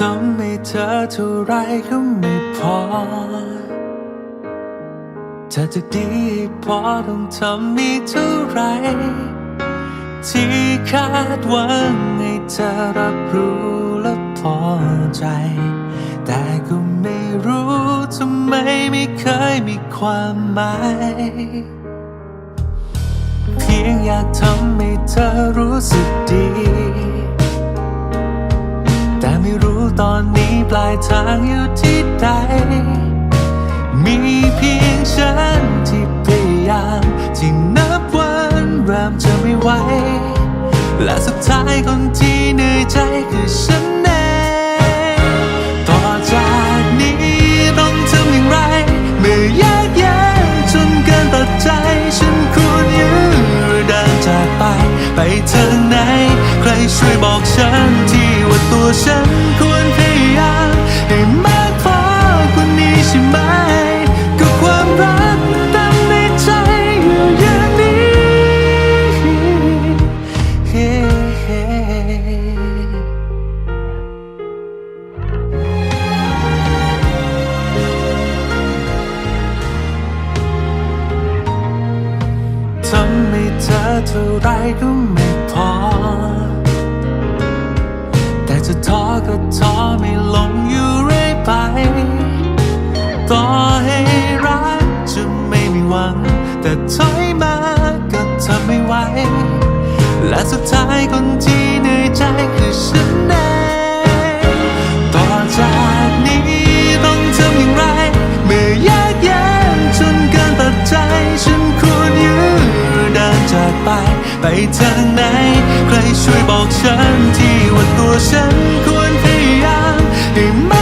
ทำให้เธอเท่าไรก็ไม่พอจะจะดีพอต้องทำอีกเท่าไร ที่คาดหวังให้เธอรับรู้และพอใจ แต่ก็ไม่รู้ทำไมไม่เคยมีความหมายเพียงอยากทำให้เธอรู้สึกดี แต่ไม่รู้ตอนนี้ปลายทางอยู่ที่ใด มีเพียงฉันที่พยายามที่นับวันเริ่มจะไม่ไหว และสุดท้ายคนที่เหนื่อยใจคือฉันเองต่อจากนี้ต้องทำอย่างไรเมื่อยากแย่จนเกินตัดใจ ฉันควรยืนเดินจากไป ไปทางไหน ใครช่วยบอกฉัน ฉันควรพยายามให้มากพอกว่านี้ใช่ไหม ก็ความรักตั้งในใจอยู่อย่างนี้ ทำให้เธอเท่าไรก็ไม่ แต่ถอยมาก็ทำไม่ไหว และสุดท้ายคนที่เหนื่อยใจคือฉันเองต่อจากนี้ต้องทำอย่างไร เมื่อยากแย่จนเกินตัดใจ ฉันควรยืนเดินจากไป ไปทางไหน ใครช่วยบอกฉันที่ว่าตัวฉันควรพยายามให้ม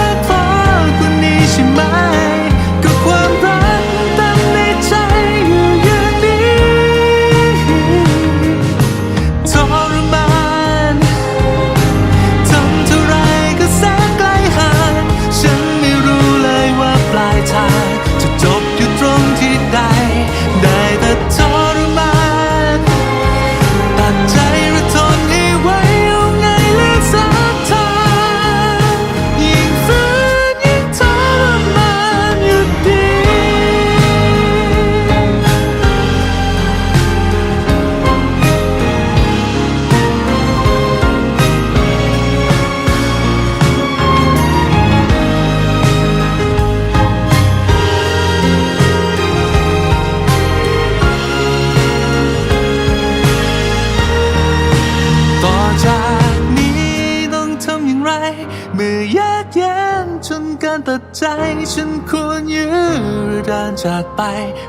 นตัดใจฉันควรยืนหรือเดินจากไป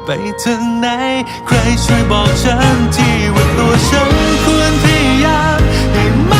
ไปถึงไหน ใครช่วยบอกฉันที่ว่าตัวฉันควรพยายามให้ม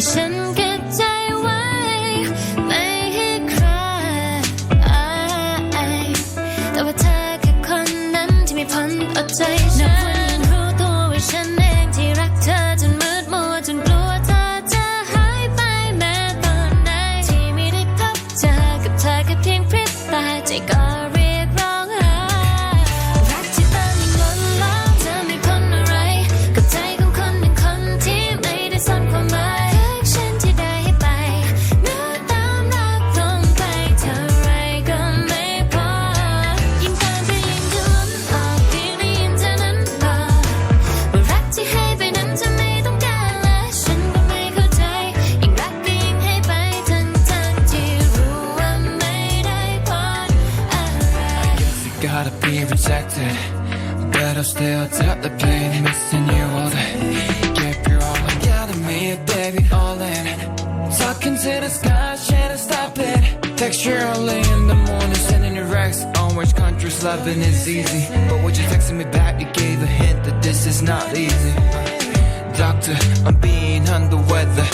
ที่ฉันเก็บใจไว้ ไม่ให้ใคร แต่ว่าเธอคือคนนั้นที่ไม่พ้นอดใจฉันรู้ตัวว่าฉันเองที่รักเธอจนมืดมัวจนกลัวเธอจะหายไปแม้ตอนไหนที่ไม่ได้พบเจอกับเธอแค่เพียงพริบตาใจก็ I'll stay out till the plane, missing you all day. Give your all got me, baby, all in. Talking to the sky, to stop it. Text you early in the morning, sending you racks. On which countries loving is easy. But when you texting me back, you gave a hint that this is not easy. Doctor, I'm being under weather.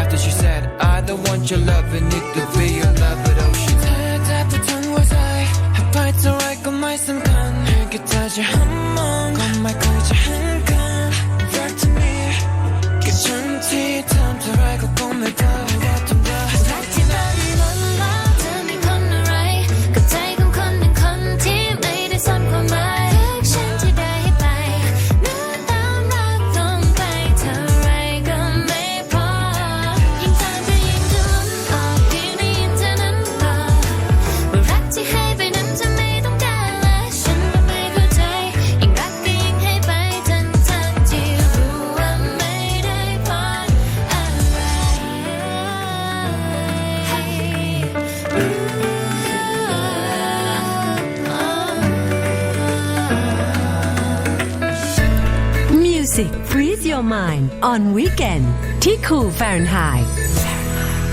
After she said, I don't want your love, and need to be your lover, though she tired was I. I fight to write on my some gun. Get touch your hum on Mind on Weekend ที่คูลแฟรนไฮ